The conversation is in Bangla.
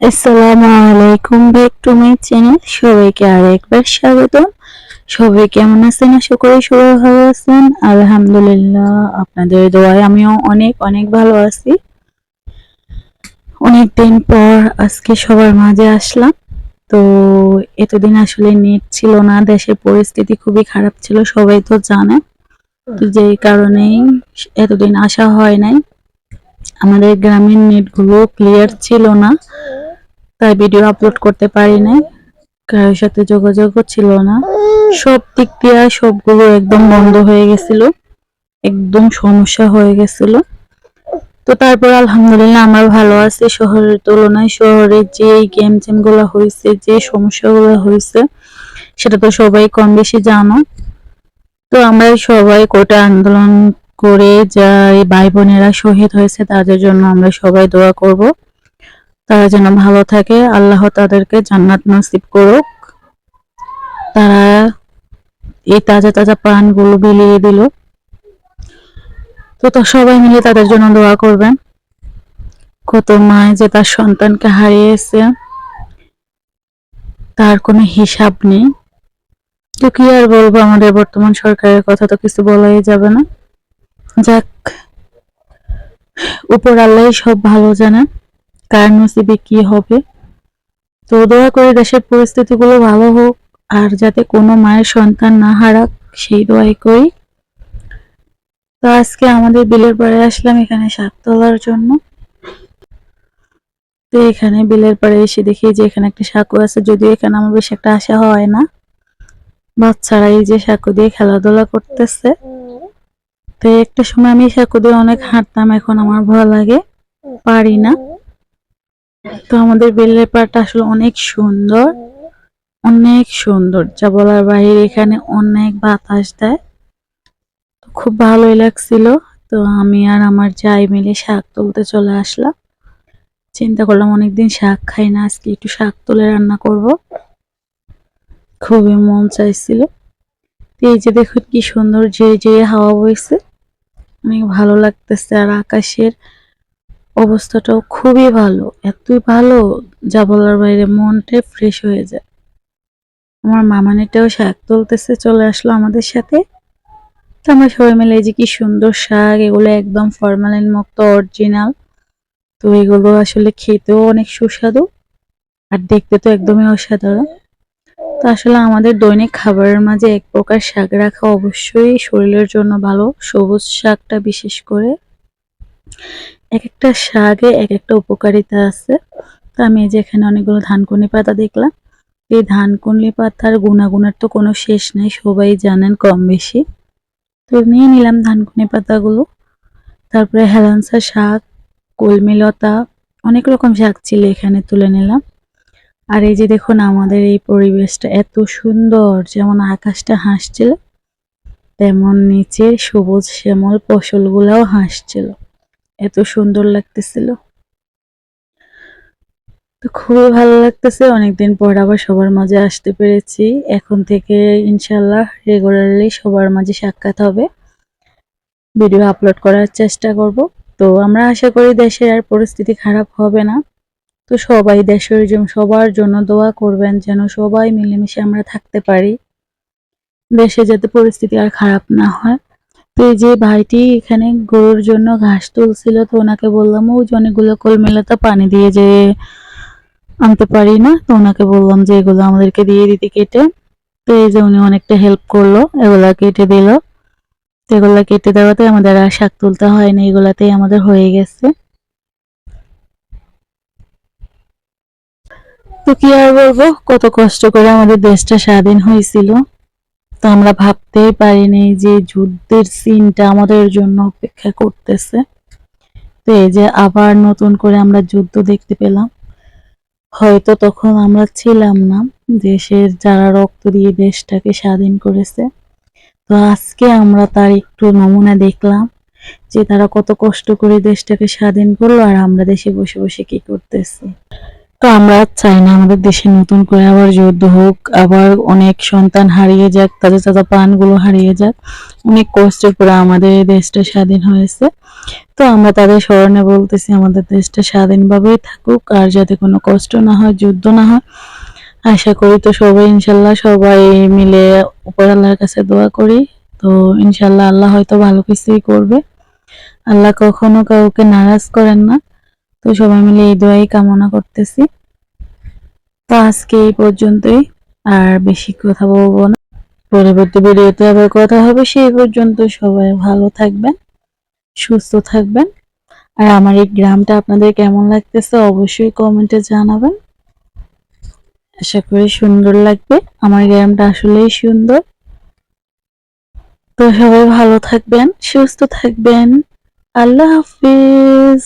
আসসালামু আলাইকুম ব্যাক টু মাই চ্যানেল। সবাইকে আরেকবার স্বাগতম। সবাই কেমন আছেন? আশা করি সবাই ভালো আছেন। আলহামদুলিল্লাহ, আপনাদের দোয়ায় আমিও অনেক অনেক ভালো আছি। অনেক দিন পর আজকে সবার মাঝে আসলাম। তো এতদিন আসলে নেট ছিল না, দেশের পরিস্থিতি খুবই খারাপ ছিল, সবাই তো জানে। যেই কারণেই এতদিন আসা হয় নাই। আমাদের গ্রামের নেটগুলো ক্লিয়ার ছিল না। তাই ভিডিও আপলোড করতে পারি নাই কারোর সাথে যোগাযোগও ছিল না। সব দিক দিয়ে সবগুলো একদম বন্ধ হয়ে গেছিল। একদম সমস্যা হয়ে গেছিল। তো তারপর আলহামদুলিল্লাহ আমার ভালো আছে। শহরের তুলনায় শহরে যে গেম টেমগুলো হয়েছে, যে সমস্যাগুলো হয়েছে, সেটা তো সবাই কম বেশি জানো। তো আমরা সবাই কোটা আন্দোলন করে যা ভাই বোনেরা শহীদ হয়েছে, তাদের জন্য আমরা সবাই দোয়া করব। তারা যেন ভালো থাকে, আল্লাহ তাদেরকে জান্নাত নসিব করুক। তারা এই তাজা তাজা প্রাণগুলো বিলিয়ে দিল। তো সবাই মিলে তাদের জন্য দোয়া করবেন। কত মায় যে তার সন্তানকে হারিয়েছে, তার কোনো হিসাব নেই। তো কি আর বলব, আমাদের বর্তমান সরকারের কথা তো কিছু বলাই যাবে না। যাক, উপর আল্লাহ সব ভালো জানেন। কার নসিবে কি হবে? তো দোয়া করে দেশের পরিস্থিতিগুলো ভালো হোক, আর যাতে কোনো মায়ের সন্তান না হারাক, সেই দোয়াই করি। তো আজকে আমাদের বিলের পাড়ে আসলাম এখানে শাক তোলার জন্য। তো এখানে বিলের পাড়ে এসে দেখি যে এখানে একটা সাঁকু আছে, যদিও এখানে আমার বেশি একটা আশা হয় না। বাচ্চারা এই যে সাঁকু দিয়ে খেলাধুলা করতেছে। তো একটা সময় আমি সাঁকু দিয়ে অনেক হাঁটতাম, এখন আমার ভয় লাগে, পারি না। তো আমাদের বেলের পাড়টা আসলে অনেক সুন্দর অনেক সুন্দর। যা বলার বাইরে এখানে অনেক বাতাস দেয়। তো খুব ভালোই লাগছিল। তো আমি আর আমার যাই মিলে শাক তুলতে চলে আসলাম। চিন্তা করলাম অনেকদিন শাক খাই না, আজকে একটু শাক তুলে রান্না করব। খুবই মন চাইছিল। তো এই যে দেখুন কি সুন্দর যে যে হাওয়া বইছে। অনেক ভালো লাগতেছে আর আকাশের অবস্থাটাও খুবই ভালো। এতই ভালো যা বলার বাইরে মনটাই ফ্রেশ হয়ে যায়। আমার মামানিটাও শাক তুলতেছে, চলে আসলো আমাদের সাথে। তো আমরা সবাই মিলে এই যে কি সুন্দর শাক, এগুলো একদম ফরমালিন মুক্ত অরিজিনাল তো এগুলো আসলে খেতেও অনেক সুস্বাদু আর দেখতে তো একদমই অসাধারণ। তো আসলে আমাদের দৈনিক খাবারের মাঝে এক প্রকার শাক রাখা অবশ্যই শরীরের জন্য ভালো। সবুজ শাকটা বিশেষ করে। এক একটা শাকে এক একটা উপকারিতা আছে। তো আমি এই যে এখানে অনেকগুলো ধানকুনি পাতা দেখলাম। এই ধানকুনি পাতার গুণাগুণের তো কোনো শেষ নেই, সবাই জানেন কম বেশি তো নিয়ে নিলাম ধানকুনি পাতাগুলো। তারপরে হেলান্সা শাক, কলমিলতা, অনেক রকম শাক ছিল এখানে তুলে নিলাম। আর এই যে দেখুন আমাদের এই পরিবেশটা এত সুন্দর, যেমন আকাশটা হাসছিল, তেমন নিচের সবুজ শ্যামল ফসলগুলাও হাসছিল। এত সুন্দর লাগতেছিল। তো খুবই ভালো লাগতেছে। অনেকদিন পর আবার সবার মাঝে আসতে পেরেছি। এখন থেকে ইনশাল্লাহ রেগুলারলি সবার মাঝে সাক্ষাৎ হবে। ভিডিও আপলোড করার চেষ্টা করব। তো আমরা আশা করি দেশের আর পরিস্থিতি খারাপ হবে না। তো সবাই দেশের জন্য, সবার জন্য দোয়া করবেন যেন সবাই মিলেমিশে আমরা থাকতে পারি। দেশে যাতে পরিস্থিতি আর খারাপ না হয়। তো এই যে ভাইটি এখানে গরুর জন্য ঘাস তুলছিল, তো ওনাকে বললাম ওই যে অনেকগুলো কলমেলাতে পানি দিয়ে যে আনতে পারি না? তো ওনাকে বললাম যে, এগুলো আমাদেরকে দিয়ে দিতে কেটে। তো এই যে উনি অনেকটা হেল্প করল, এগুলা কেটে দিল। তো এগুলা কেটে দেওয়াতে আমাদের আর শাক তুলতে হয়নি, এগুলাতেই আমাদের হয়ে গেছে। তো কি আর বলব, কত কষ্ট করে আমাদের দেশটা স্বাধীন হয়েছিল। তো আমরা ভাবতেই পারিনি যে যুদ্ধের সিনটা আমাদের জন্য অপেক্ষা করতেছে। তো এই যে আবার নতুন করে আমরা যুদ্ধ দেখতে পেলাম। হয়তো তখন আমরা ছিলাম না, দেশের যারা রক্ত দিয়ে দেশটাকে স্বাধীন করেছে। তো আজকে আমরা তার একটু নমুনা দেখলাম যে তারা কত কষ্ট করে দেশটাকে স্বাধীন করল আর আমরা দেশে বসে বসে কি করতেছি। তো আমরা চাই না আমাদের দেশে নতুন করে আবার যুদ্ধ হোক, আবার অনেক সন্তান হারিয়ে যাক, তাদের তাজা প্রাণগুলো হারিয়ে যাক। অনেক কষ্টের পরে আমাদের দেশটা স্বাধীন হয়েছে। তো আমরা তাদের স্মরণে বলতেছি, আমাদের দেশটা স্বাধীনভাবেই থাকুক, আর যাতে কোনো কষ্ট না হয়, যুদ্ধ না হয়। আশা করি তো সবাই, ইনশাল্লাহ সবাই মিলে উপর আল্লাহর কাছে দোয়া করি। তো ইনশাল্লাহ আল্লাহ হয়তো ভালো কিছুই করবে। আল্লাহ কখনো কাউকে নারাজ করেন না। তো সবাই মিলে এই দোয়াই কামনা করতেছি। তো আজকে এই পর্যন্তই, আর বেশি কথা বলব না। পরবর্তী ভিডিওতে আবার কথা হবে, সেই পর্যন্ত সবাই ভালো থাকবেন, সুস্থ থাকবেন। আর আমার এই গ্রামটা আপনাদের কেমন লাগতেছে অবশ্যই কমেন্টে জানাবেন। আশা করি সুন্দর লাগবে। আমার গ্রামটা আসলেই সুন্দর। তো সবাই ভালো থাকবেন, সুস্থ থাকবেন। আল্লাহ হাফিজ।